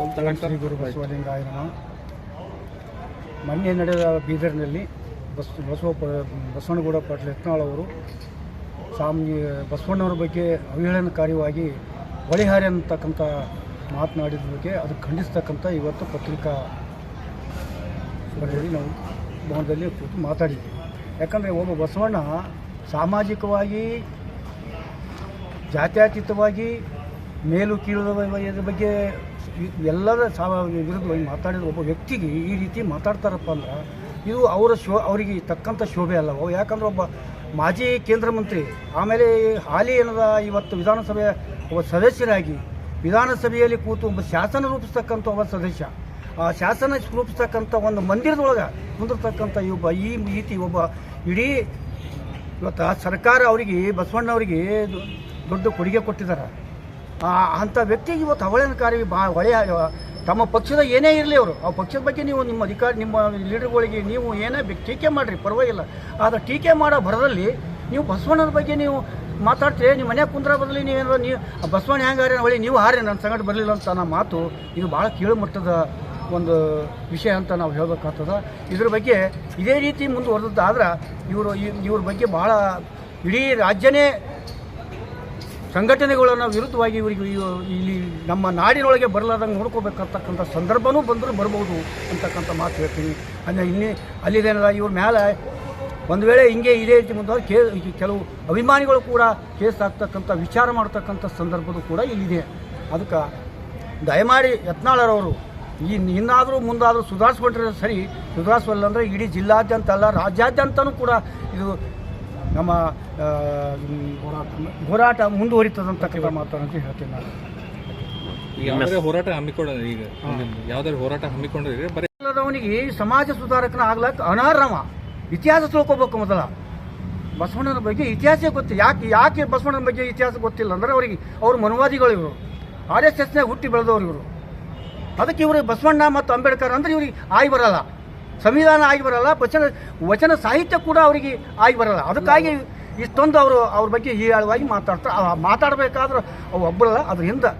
ಶ್ರೀ ಗುರು ಬಸವಲಿಂಗಾಯ ನಮಃ. ಮೊನ್ನೆ ನಡೆದ ಬೀದರ್ನಲ್ಲಿ ಬಸ್ ಬಸವ ಬಸವನಗೌಡ ಪಾಟೀಲ್ ಯತ್ನಾಳ್ ಅವರು ಸ್ವಾಮಿ ಬಸವಣ್ಣವ್ರ ಬಗ್ಗೆ ಅವಹೇಳನಕಾರಿಯಾಗಿ ಒಳಿಹಾರಿ ಅಂತಕ್ಕಂಥ ಮಾತನಾಡಿದ ಬಗ್ಗೆ ಅದು ಖಂಡಿಸ್ತಕ್ಕಂಥ ಇವತ್ತು ಪತ್ರಿಕಾ ನಾವು ಭವನದಲ್ಲಿ ಕೂತು ಮಾತಾಡಿದ್ವಿ. ಯಾಕಂದರೆ ಒಬ್ಬ ಬಸವಣ್ಣ ಸಾಮಾಜಿಕವಾಗಿ ಜಾತ್ಯತೀತವಾಗಿ ಮೇಲು ಕೀಳು ಬಗ್ಗೆ ಎಲ್ಲರ ವಿರುದ್ಧ ವಿರುದ್ಧವಾಗಿ ಮಾತಾಡಿದ ಒಬ್ಬ ವ್ಯಕ್ತಿಗೆ ಈ ರೀತಿ ಮಾತಾಡ್ತಾರಪ್ಪ ಅಂದ್ರೆ ಇದು ಅವರ ಶೋ ಅವರಿಗೆ ತಕ್ಕಂಥ ಶೋಭೆ ಅಲ್ಲ ಅವು ಯಾಕಂದ್ರೆ ಒಬ್ಬ ಮಾಜಿ ಕೇಂದ್ರ ಮಂತ್ರಿ, ಆಮೇಲೆ ಹಾಲಿ ಏನದ ಇವತ್ತು ವಿಧಾನಸಭೆಯ ಒಬ್ಬ ಸದಸ್ಯರಾಗಿ ವಿಧಾನಸಭೆಯಲ್ಲಿ ಕೂತು ಒಬ್ಬ ಶಾಸನ ರೂಪಿಸ್ತಕ್ಕಂಥ ಒಬ್ಬ ಸದಸ್ಯ, ಆ ಶಾಸನ ರೂಪಿಸ್ತಕ್ಕಂಥ ಒಂದು ಮಂದಿರದೊಳಗೆ ಕುಂದಿರ್ತಕ್ಕಂಥ ಈ ಒಬ್ಬ, ಈ ರೀತಿ ಒಬ್ಬ ಇಡೀ ಇವತ್ತು ಸರ್ಕಾರ ಅವರಿಗೆ ಬಸವಣ್ಣ ಅವರಿಗೆ ದೊಡ್ಡ ಕೊಡುಗೆ ಕೊಟ್ಟಿದ್ದಾರೆ. ಅಂಥ ವ್ಯಕ್ತಿಗೆ ಇವತ್ತು ಅವಳನಕಾರಿ ಬಾ, ಹೊಳೆ ತಮ್ಮ ಪಕ್ಷದ ಏನೇ ಇರಲಿ ಅವರು. ಆ ಪಕ್ಷದ ಬಗ್ಗೆ ನೀವು ನಿಮ್ಮ ಅಧಿಕಾರ, ನಿಮ್ಮ ಲೀಡರ್ಗಳಿಗೆ ನೀವು ಏನೇ ಟೀಕೆ ಮಾಡಿರಿ, ಪರವಾಗಿಲ್ಲ. ಆದರೆ ಟೀಕೆ ಮಾಡೋ ಭರದಲ್ಲಿ ನೀವು ಬಸವಣ್ಣನ ಬಗ್ಗೆ ನೀವು ಮಾತಾಡ್ತೀರಿ, ನಿಮ್ಮ ಮನೆ ಕುಂದ್ರ ಬದಲಿ ನೀವೇನಾರ ನೀವು ಬಸವಣ್ಣ ಹೆಂಗೆ ಹೆಂಗಾರೆ ಹೊಳಿ, ನೀವು ಹಾರಿ ನನ್ನ ಸಂಗಡ ಬರಲಿಲ್ಲ ಅಂತ ನನ್ನ ಮಾತು ಇದು ಭಾಳ ಕೇಳು ಮಟ್ಟದ ಒಂದು ವಿಷಯ ಅಂತ ನಾವು ಹೇಳಬೇಕಾಗ್ತದೆ. ಇದ್ರ ಬಗ್ಗೆ ಇದೇ ರೀತಿ ಮುಂದುವರೆದಾದ್ರೆ ಇವರು ಇವ್ರ ಬಗ್ಗೆ ಭಾಳ ಇಡೀ ರಾಜ್ಯನೇ ಸಂಘಟನೆಗಳನ್ನು ವಿರುದ್ಧವಾಗಿ ಇವರಿಗೆ ಇವ- ಇಲ್ಲಿ ನಮ್ಮ ನಾಡಿನೊಳಗೆ ಬರಲಾರ್ದಂಗೆ ನೋಡ್ಕೋಬೇಕಂತಕ್ಕಂಥ ಸಂದರ್ಭವೂ ಬಂದರೂ ಬರ್ಬೋದು ಅಂತಕ್ಕಂಥ ಮಾತು ಹೇಳ್ತೀನಿ. ಅಂದರೆ ಇಲ್ಲಿ ಅಲ್ಲಿದೇನಲ್ಲ ಇವ್ರ ಮೇಲೆ ಒಂದು ವೇಳೆ ಹಿಂಗೆ ಇದೇ ರೀತಿ ಮುಂದೆ ಕೇ ಕೆಲವು ಅಭಿಮಾನಿಗಳು ಕೂಡ ಕೇಸ್ ಆಗ್ತಕ್ಕಂಥ ವಿಚಾರ ಮಾಡ್ತಕ್ಕಂಥ ಸಂದರ್ಭದೂ ಕೂಡ ಇಲ್ಲಿದೆ. ಅದಕ್ಕೆ ದಯಮಾಡಿ ಯತ್ನಾಳರವರು ಈ ಇನ್ನಾದರೂ ಮುಂದಾದರೂ ಸುಧಾರಿಸ್ಬಿಟ್ರೆ ಸರಿ ಸುಧಾರಿಸಲ್ಲ ಅಂದರೆ ಇಡೀ ಜಿಲ್ಲಾದ್ಯಂತ ಅಲ್ಲ, ರಾಜ್ಯಾದ್ಯಂತನೂ ಕೂಡ ಇದು ನಮ್ಮ ಹೋರಾಟ ಮುಂದುವರಿತದಂತ ಹೋರಾಟ ಮುಂದುವರಿತದಂತಕ್ಕಂಥ ಮಾತನ್ನು ಹೇಳ್ತೀನಿ ನಾನು. ಈಗ ಹೋರಾಟ ಹಮ್ಮಿಕೊಂಡ್ರೆ ಈಗ ಯಾವ್ದಾದ್ರು ಹೋರಾಟ ಹಮ್ಮಿಕೊಂಡ್ರೆ ಬರೀ ಅವನಿಗೆ ಸಮಾಜ ಸುಧಾರಕನ ಆಗ್ಲಕ್ಕ ಅನರ್ಹವ ಇತಿಹಾಸ ತಿಳ್ಕೊಬೇಕು ಮೊದಲ. ಬಸವಣ್ಣನ ಬಗ್ಗೆ ಇತಿಹಾಸ ಗೊತ್ತಿಲ್ಲ ಯಾಕೆ ಯಾಕೆ ಬಸವಣ್ಣನ ಬಗ್ಗೆ ಇತಿಹಾಸ ಗೊತ್ತಿಲ್ಲ ಅಂದ್ರೆ ಅವ್ರಿಗೆ ಅವ್ರ ಮನುವಾದಿಗಳು ಇವರು. ಆರ್ ಎಸ್ ಎಸ್ನಾಗ ಹುಟ್ಟಿ ಬೆಳೆದವರು ಇವರು. ಅದಕ್ಕೆ ಇವರು ಬಸವಣ್ಣ ಮತ್ತು ಅಂಬೇಡ್ಕರ್ ಅಂದ್ರೆ ಇವ್ರಿಗೆ ಆಯ್ ಬರಲ್ಲ. ಸಂವಿಧಾನ ಆಗಿ ಬರಲ್ಲ ವಚನ ವಚನ ಸಾಹಿತ್ಯ ಕೂಡ ಅವರಿಗೆ ಆಗಿ ಬರಲ್ಲ. ಅದಕ್ಕಾಗಿ ಇಷ್ಟೊಂದು ಅವರು ಅವ್ರ ಬಗ್ಗೆ ಹೀಯಾಳವಾಗಿ ಮಾತಾಡ್ತಾರೆ ಮಾತಾಡಬೇಕಾದ್ರೂ ಅವು ಒಬ್ಬರಲ್ಲ ಅದ್ರ ಹಿಂದೆ.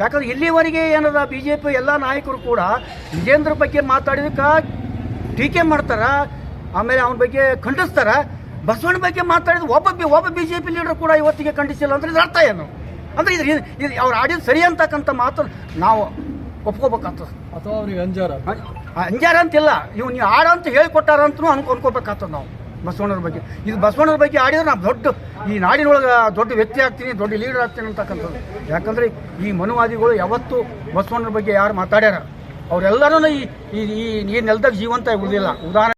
ಯಾಕಂದ್ರೆ ಇಲ್ಲಿವರೆಗೆ ಏನದ ಬಿ ಜೆ ಪಿ ಎಲ್ಲ ನಾಯಕರು ಕೂಡ ವಿಜೇಂದ್ರ ಬಗ್ಗೆ ಮಾತಾಡಿದಕ್ಕೆ ಟೀಕೆ ಮಾಡ್ತಾರೆ ಆಮೇಲೆ ಅವನ ಬಗ್ಗೆ ಖಂಡಿಸ್ತಾರ. ಬಸವಣ್ಣ ಬಗ್ಗೆ ಮಾತಾಡಿದ ಒಬ್ಬ ಬಿ ಒಬ್ಬ ಬಿ ಜೆ ಪಿ ಲೀಡರ್ ಕೂಡ ಇವತ್ತಿಗೆ ಖಂಡಿಸಿಲ್ಲ ಅಂದ್ರೆ ಇದು ಅರ್ಥ ಏನು? ಅಂದ್ರೆ ಇದ್ರ ಇದು ಅವ್ರು ಆಡಿದ ಸರಿ ಅಂತಕ್ಕಂಥ ಮಾತು ನಾವು ಒಪ್ಕೋಬೇಕಾಗ್ತದೆ. ಅಥವಾ ಅವ್ರಿಗೆ ಅಂಜಾರ ಅ- ಅಂಜಾರ ಅಂತಿಲ್ಲ ಇವ್ ನೀವು ಆಡ ಅಂತ ಹೇಳಿಕೊಟ್ಟಾರ ಅಂತಲೂ ಅನ್ಕೊ, ಅನ್ಕೋಬೇಕಾಗ್ತದೆ ನಾವು ಬಸವಣ್ಣರ ಬಗ್ಗೆ. ಇದು ಬಸವಣ್ಣರ ಬಗ್ಗೆ ಆಡಿದ್ರೆ ನಾವು ದೊಡ್ಡ, ಈ ನಾಡಿನೊಳಗೆ ದೊಡ್ಡ ವ್ಯಕ್ತಿ ಆಗ್ತೀನಿ, ದೊಡ್ಡ ಲೀಡರ್ ಆಗ್ತೀನಿ ಅಂತಕ್ಕಂಥದ್ದು. ಯಾಕಂದ್ರೆ ಈ ಮನುವಾದಿಗಳು ಯಾವತ್ತೂ ಬಸವಣ್ಣರ ಬಗ್ಗೆ ಯಾರು ಮಾತಾಡ್ಯಾರ. ಅವರೆಲ್ಲರೂ ಈ ಈ, ಈ- ಈ ನೆಲದಾಗ ಜೀವಂತ ಉಳಿದಿಲ್ಲ ಉದಾಹರಣೆ